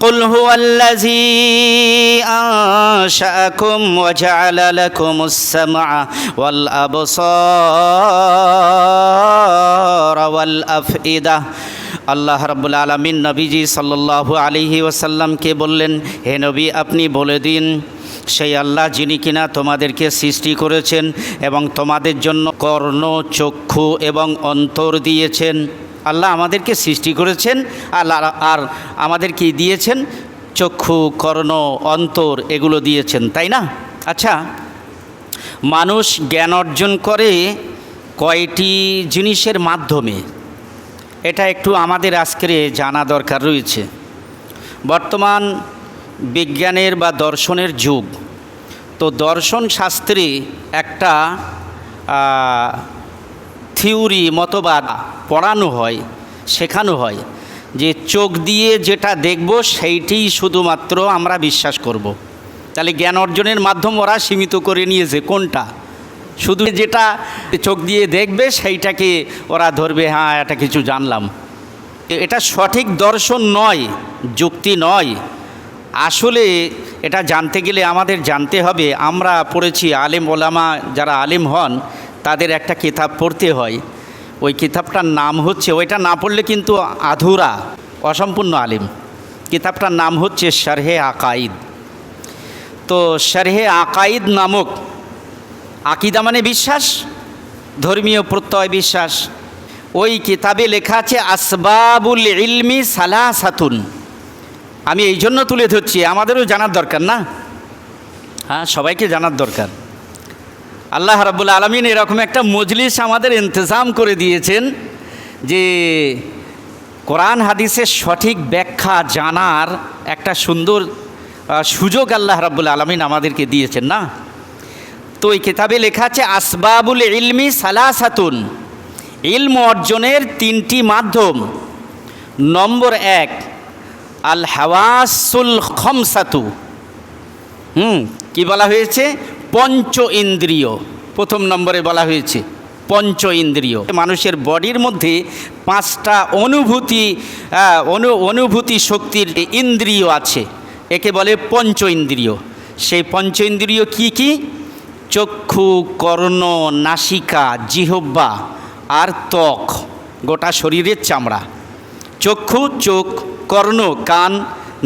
قل هو الذي أنشأكم وجعل لكم السمع والأبصار والأفئدة আল্লাহ রাব্বুল আলমিন নবীজি সাল্লাল্লাহু আলাইহি ওয়াসাল্লামকে বললেন হে নবী আপনি বলে দিন সেই আল্লাহ যিনি কিনা তোমাদেরকে সৃষ্টি করেছেন এবং তোমাদের জন্য কর্ণ চক্ষু এবং অন্তর দিয়েছেন আল্লাহ আমাদেরকে সৃষ্টি করেছেন, আল্লাহ আর আমাদের কি দিয়েছেন, চক্ষু, কর্ণ, অন্তর এগুলো দিয়েছেন, তাই না? আচ্ছা মানুষ জ্ঞান অর্জন করে কয়টি জিনিসের মাধ্যমে? এটা একটু আমাদের আজকের জানা দরকার রয়েছে। বর্তমান বিজ্ঞানের বা দর্শনের যুগ। তো দর্শন শাস্ত্রে একটা থিওরি, মতবাদ পড়ানো হয়, শেখানো হয়, যে চোখ দিয়ে যেটা দেখব সেইটি শুধুমাত্র আমরা বিশ্বাস করব। তাহলে জ্ঞান অর্জনের মাধ্যম ওরা সীমিত করে নিয়েছে, কোনটা? শুধু যেটা চোখ দিয়ে দেখবে সেইটাকে ওরা ধরবে হ্যাঁ এটা কিছু জানলাম। এটা সঠিক দর্শন নয়, যুক্তি নয়। আসলে এটা জানতে গেলে আমাদের জানতে হবে, আমরা পড়েছি আলেম ওলামা যারা আলেম হন তাদের একটা কিতাব পড়তে হয়। ওই কিতাবটার নাম হচ্ছে, ওইটা না পড়লে কিন্তু আধুরা, অসম্পূর্ণ আলিম। কিতাবটার নাম হচ্ছে শারহে আকাইদ তো শারহে আকাইদ নামক আকিদা মানে বিশ্বাস, ধর্মীয় প্রত্যয় বিশ্বাস। ওই কিতাবে লেখা আছে, আসবাবুল ইলমি সালাসাতুন। আমি এই জন্য তুলে ধরছি, আমাদেরও জানার দরকার না? হ্যাঁ সবাইকে জানার দরকার। আল্লাহ রাবুল আলমিন এরকম একটা মজলিস আমাদের ইন্তজাম করে দিয়েছেন যে কোরআন হাদিসের সঠিক ব্যাখ্যা জানার একটা সুন্দর সুযোগ আল্লাহ রাবুল আলমিন আমাদেরকে দিয়েছেন না? তো এই কিতাবে লেখা আছে, আসবাবুল ইলমি সালাসাতুন। ইলম অর্জনের তিনটি মাধ্যম। নম্বর এক, আল হাওয়াসুল খমসাতু। হুম, কি বলা হয়েছে? পঞ্চ ইন্দ্রিয়। প্রথম নম্বরে বলা হয়েছে, পঞ্চ ইন্দ্রিয়। মানুষের বডির মধ্যে পাঁচটা অনুভূতি অনু, অনুভূতি শক্তির ইন্দ্রিয় আছে। একে বলে পঞ্চ ইন্দ্রিয়। সেই পঞ্চ ইন্দ্রিয় কী কী? চক্ষু, কর্ণ, নাসিকা জিহব্বা আর ত্বক, গোটা শরীরের চামড়া। চক্ষু, চোখ, কর্ণ, কান,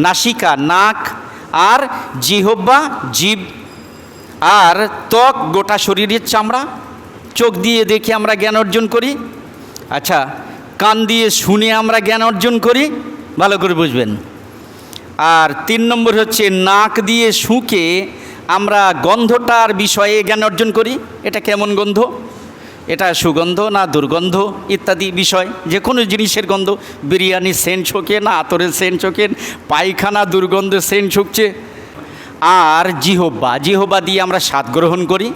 নাসিকা, নাক, আর জিহব্বা জীব আর ত্বক গোটা শরীরের চামড়া, চোখ দিয়ে দেখে আমরা জ্ঞান অর্জন করি। আচ্ছা কান দিয়ে শুনে আমরা জ্ঞান অর্জন করি, ভালো করে বুঝবেন। আর তিন নম্বর হচ্ছে নাক দিয়ে শুঁকে আমরা গন্ধটার বিষয়ে জ্ঞান অর্জন করি। এটা কেমন গন্ধ? এটা সুগন্ধ না দুর্গন্ধ? ইত্যাদি বিষয় যে কোনো জিনিসের গন্ধ। বিরিয়ানি সেন্ট শোকে না আতরের সেন্ট শোকে, পায়খানা দুর্গন্ধ সেন্ট শুকছে। আর জিহব্বা জিহব্বা দিয়ে আমরা স্বাদ গ্রহণ করি।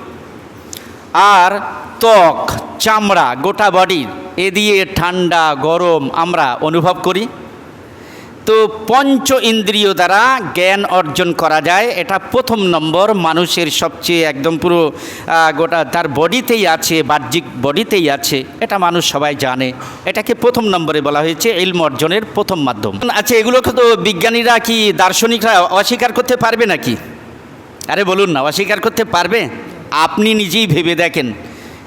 আর ত্বক, চামড়া, গোটা বডির এ দিয়ে ঠান্ডা, গরম আমরা অনুভব করি। তো পঞ্চ ইন্দ্রিয় দ্বারা জ্ঞান অর্জন করা যায়। এটা প্রথম নম্বর। মানুষের সবচেয়ে একদম পুরো গোটা তার বডিতেই আছে, বাহ্যিক বডিতেই আছে। এটা মানুষ সবাই জানে। এটাকে প্রথম নম্বরে বলা হয়েছে ইলম অর্জনের প্রথম মাধ্যম। আচ্ছা এগুলোকে তো বিজ্ঞানীরা কি দার্শনিকরা অস্বীকার করতে পারবে নাকি? আরে বলুন না, অস্বীকার করতে পারবে? আপনি নিজেই ভেবে দেখেন।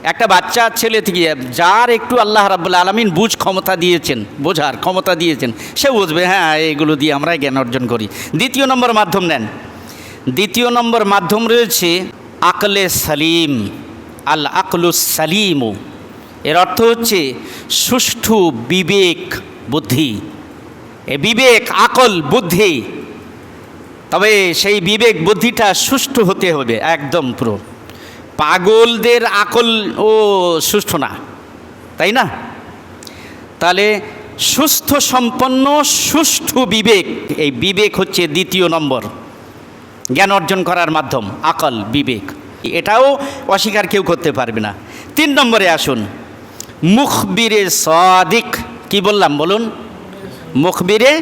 একটা বাচ্চা ছেলে থেকে যার একটু আল্লাহ রাবুল আলমিন বুঝ ক্ষমতা দিয়েছেন, বোঝার ক্ষমতা দিয়েছেন, সে বুঝবে হ্যাঁ এগুলো দিয়ে আমরা জ্ঞান অর্জন করি। দ্বিতীয় নম্বর মাধ্যম নেন। দ্বিতীয় নম্বর মাধ্যম রয়েছে আকলে সালিম, আল আকলুস সালিমু। এর অর্থ হচ্ছে সুষ্ঠু বিবেক বুদ্ধি। এ বিবেক, আকল বুদ্ধি। তবে সেই বিবেক বুদ্ধিটা সুষ্ঠু হতে হবে, একদম পুরো। পাগলদের আকল ও সুষ্ঠু না, তাই না? তাহলে সুস্থ সম্পন্ন, সুষ্ঠু বিবেক, এই বিবেক হচ্ছে দ্বিতীয় নম্বর। জ্ঞান অর্জন করার মাধ্যম, আকল, বিবেক। এটাও অস্বীকার কেউ করতে পারবে না। তিন নম্বরে আসুন। মুখবিরে সদিক, কি বললাম বলুন? মুখবিরে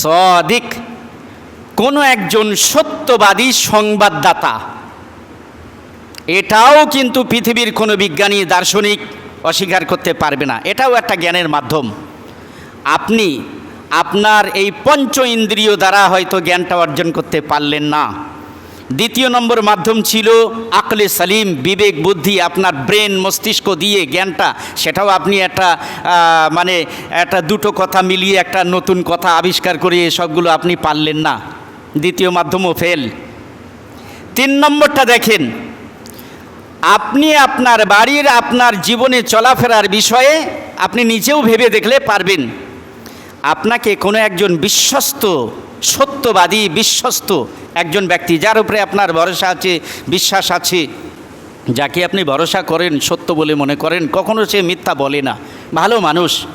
সদিক। কোনো একজন সত্যবাদী সংবাদদাতা এটাও কিন্তু পৃথিবীর কোনো বিজ্ঞানী দার্শনিক অস্বীকার করতে পারবে না। এটাও একটা জ্ঞানের মাধ্যম। আপনি, আপনার এই পঞ্চ ইন্দ্রিয় দ্বারা হয়তো জ্ঞানটা অর্জন করতে পারলেন না। দ্বিতীয় নম্বর মাধ্যম ছিল আকলে সালিম, বিবেক, বুদ্ধি, আপনার ব্রেন, মস্তিষ্ক দিয়ে জ্ঞানটা। সেটাও আপনি একটা মানে একটা দুটো কথা মিলিয়ে একটা নতুন কথা আবিষ্কার করে এসবগুলো আপনি পারলেন না। দ্বিতীয় মাধ্যমও ফেল। তিন নম্বরটা দেখেন। আপনি আপনার বাড়ির, আপনার জীবনে চলাফেরার বিষয়ে আপনি নিজেও ভেবে দেখলে পারবেন। আপনাকে কোনো একজন বিশ্বস্ত, সত্যবাদী, বিশ্বস্ত একজন ব্যক্তি, যার উপরে আপনার ভরসা আছে, বিশ্বাস আছে, যাকে আপনি ভরসা করেন, সত্য বলে মনে করেন, কখনো সে মিথ্যা বলে না। ভালো মানুষ।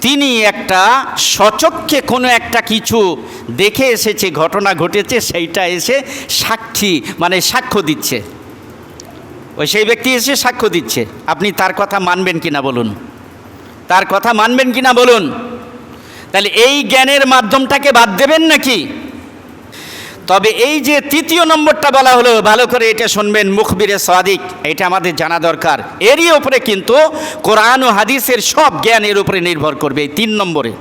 তিনি একটা সচক্ষে কোনো একটা কিছু দেখে এসেছে, ঘটনা ঘটেছে, সেইটা এসে সাক্ষী মানে সাক্ষ্য দিচ্ছে। ওই সেই ব্যক্তি এসে সাক্ষ্য দিচ্ছে। আপনি তার কথা মানবেন কিনা বলুন? তার কথা মানবেন কিনা বলুন? তাহলে এই জ্ঞানের মাধ্যমটাকে বাদ দেবেন নাকি? তবে এই যে তৃতীয় নম্বরটা বলা হলো, ভালো করে এটা শুনবেন মুখবিরে সাদিক, এটা আমাদের জানা দরকার। এরই ওপরে কিন্তু কোরআন ও হাদিসের সব জ্ঞান এর উপরে নির্ভর করবে এই তিন নম্বরে।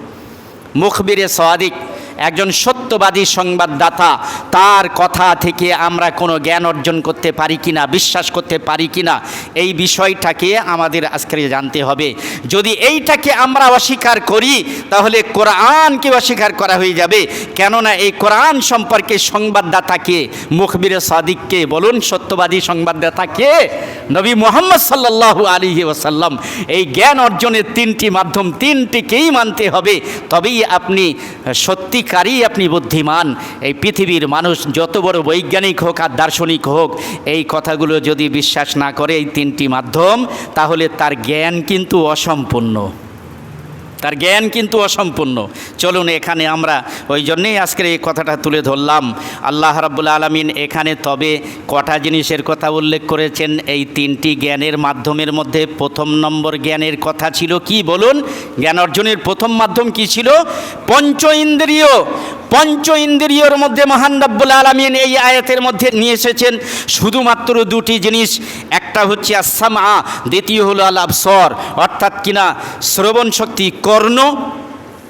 মুখবিরে সাদিক একজন সত্যবাদী সংবাদদাতা, তার কথা থেকে আমরা কোনো জ্ঞান অর্জন করতে পারি কি না বিশ্বাস করতে পারি কিনা, এই বিষয়টাকে আমাদের আজকে জানতে হবে। যদি এইটাকে আমরা অস্বীকার করি, তাহলে কোরআনকে অস্বীকার করা হয়ে যাবে। কেননা এই কোরআন সম্পর্কে সংবাদদাতাকে, মুখবিরে সাদিককে বলুন, সত্যবাদী সংবাদদাতাকে নবী মোহাম্মদ সাল্লাল্লাহু আলী ওসাল্লাম এই জ্ঞান অর্জনের তিনটি মাধ্যম, তিনটিকেই মানতে হবে। তবেই আপনি সত্যিকারই আপনি বুদ্ধিমান। এই পৃথিবীর মানুষ যত বড় বৈজ্ঞানিক হোক আর দার্শনিক হোক, এই কথাগুলো যদি বিশ্বাস না করে এই তিনটি মাধ্যম, তাহলে তার জ্ঞান কিন্তু অসম্পূর্ণ। তার জ্ঞান কিন্তু অসম্পূর্ণ। চলুন এখানে আমরা ওই জন্যেই আজকের এই কথাটা তুলে ধরলাম। আল্লাহ রাবুল আলমিন এখানে তবে কটা জিনিসের কথা উল্লেখ করেছেন। এই তিনটি জ্ঞানের মাধ্যমের মধ্যে প্রথম নম্বর জ্ঞানের কথা ছিল কি বলুন? জ্ঞান অর্জনের প্রথম মাধ্যম কি ছিল? পঞ্চ ইন্দ্রিয়। পঞ্চ ইন্দ্রিয়র মধ্যে মহান রব্বুল আলমিন এই আয়াতের মধ্যে নিয়ে এসেছেন। শুধুমাত্র দুটি জিনিস, একটা হচ্ছে আসামা দ্বিতীয় হলো আল আবসর অর্থাৎ কিনা? শ্রবণ শক্তি, কর্ণ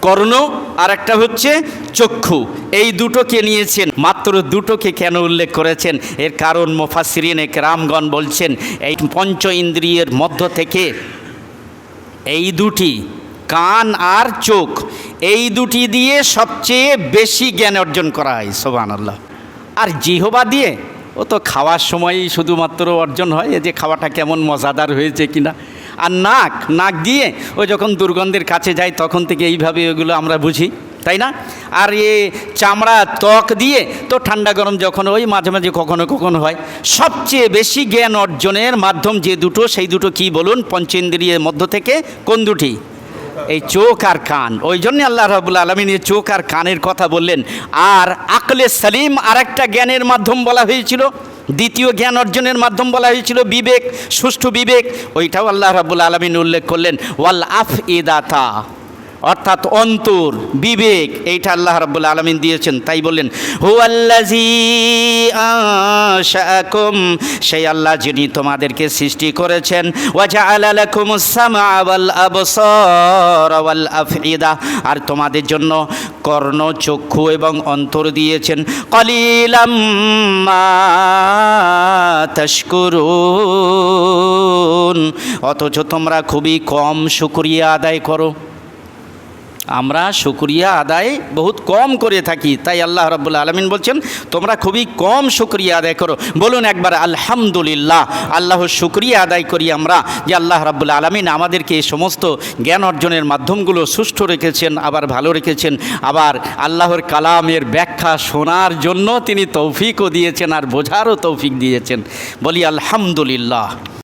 কর্ণ, আর একটা হচ্ছে চক্ষু। এই দুটোকে নিয়েছেন। মাত্র দুটোকে কেন উল্লেখ করেছেন? এর কারণ মোফাসিরিন এক রামগণ বলছেন, এই পঞ্চ ইন্দ্রিয়ের মধ্য থেকে এই দুটি কান আর চোখ এই দুটি দিয়ে সবচেয়ে বেশি জ্ঞান অর্জন করা হয় সোবান আল্লাহ আর জিহবা দিয়ে, ও তো খাওয়ার সময়ই শুধুমাত্র অর্জন হয় যে খাওয়াটা কেমন মজাদার হয়েছে কিনা। আর নাক নাক দিয়ে, ও যখন দুর্গন্ধের কাছে যায়, তখন থেকে এইভাবে ওগুলো আমরা বুঝি, তাই না? আর এ চামড়া, ত্বক দিয়ে, তো ঠান্ডা গরম যখন ওই মাঝে মাঝে কখনো কখনো হয়, সবচেয়ে বেশি জ্ঞান অর্জনের মাধ্যম যে দুটো, সেই দুটো কি বলুন? পঞ্চেন্দ্রিয়ের মধ্য থেকে কোন দুটি? এই চোখ আর কান, ওই জন্য আল্লাহ রাবুল আলমিন এই চোখ আর কানের কথা বললেন। আর আকলে সালিম আর একটা জ্ঞানের মাধ্যম বলা হয়েছিল, দ্বিতীয় জ্ঞান অর্জনের মাধ্যম বলা হয়েছিল, বিবেক, সুষ্ঠু বিবেক। ওইটাও আল্লাহ রাবুল আলমিন উল্লেখ করলেন, ওয়াল আফ ইদাতা। অর্থাৎ অন্তর, বিবেক, এইটা আল্লাহ রাব্বুল আলমিন দিয়েছেন, তাই বললেন হুয়াল্লাজি আশাকুম সেই আল্লাহ যিনি তোমাদেরকে সৃষ্টি করেছেন ওয়াজা আলালাকুম সামা ওয়াল আবসার ওয়াল আফইদা আর তোমাদের জন্য কর্ণ, চক্ষু এবং অন্তর দিয়েছেন, কলিলাম মা তাশকুরুন অথচ তোমরা খুবই কম শুকরিয়া আদায় করো। আমরা শুক্রিয়া আদায় বহুত কম করে থাকি, তাই আল্লাহ রাব্বুল আলমিন বলছেন, তোমরা খুবই কম শুক্রিয়া আদায় করো। বলুন একবার, আলহামদুলিল্লাহ। আল্লাহর শুক্রিয়া আদায় করি আমরা যে আল্লাহ রাব্বুল আলমিন আমাদেরকে এই সমস্ত জ্ঞান অর্জনের মাধ্যমগুলো সুষ্ঠু রেখেছেন, আবার ভালো রেখেছেন। আবার আল্লাহর কালামের ব্যাখ্যা শোনার জন্য তিনি তৌফিকও দিয়েছেন আর বোঝারও তৌফিক দিয়েছেন। বলি, আলহামদুলিল্লাহ।